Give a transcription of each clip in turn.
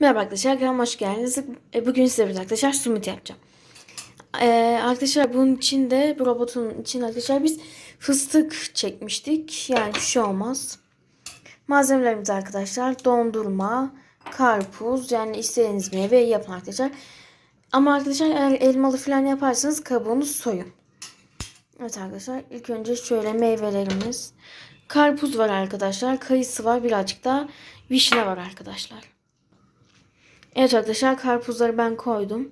Merhaba arkadaşlar, kanalıma hoş geldiniz. E, Bugün size bir arkadaşlar smoothie yapacağım. Ee, arkadaşlar bunun için de bu robotun için arkadaşlar biz fıstık çekmiştik. Yani bir şey olmaz. Malzemelerimiz arkadaşlar dondurma, karpuz yani istediğiniz meyve yapın arkadaşlar. Ama arkadaşlar eğer elmalı falan yaparsanız kabuğunu soyun. Evet arkadaşlar ilk önce şöyle meyvelerimiz. Karpuz var arkadaşlar. Kayısı var birazcık da vişne var arkadaşlar. Evet arkadaşlar karpuzları ben koydum.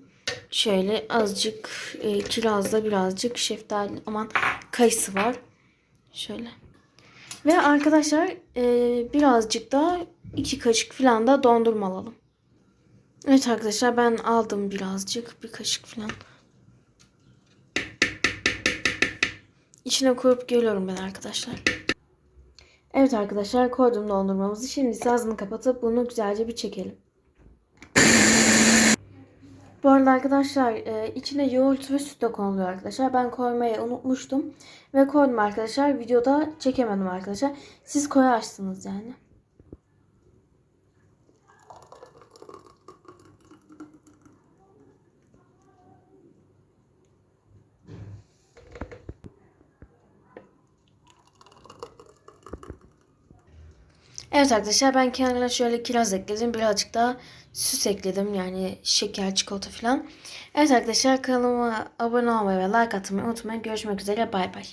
Şöyle azıcık e, kirazda birazcık şeftali aman kayısı var. Şöyle. Ve arkadaşlar e, birazcık da iki kaşık falan da dondurma alalım. Evet arkadaşlar ben aldım birazcık bir kaşık falan. İçine koyup geliyorum ben arkadaşlar. Evet arkadaşlar koydum dondurmamızı. Şimdi ağzını kapatıp bunu güzelce bir çekelim. Bu arada arkadaşlar e, içine yoğurt ve süt de konuluyor arkadaşlar. Ben koymayı unutmuştum. Ve koydum arkadaşlar. Videoda çekemedim arkadaşlar. Siz koyarsınız yani. Evet arkadaşlar ben kenarına şöyle kiraz ekledim. Birazcık daha süs ekledim. Yani şeker, çikolata falan. Evet arkadaşlar kanalıma abone olmayı ve like atmayı unutmayın. Görüşmek üzere. Bay bay.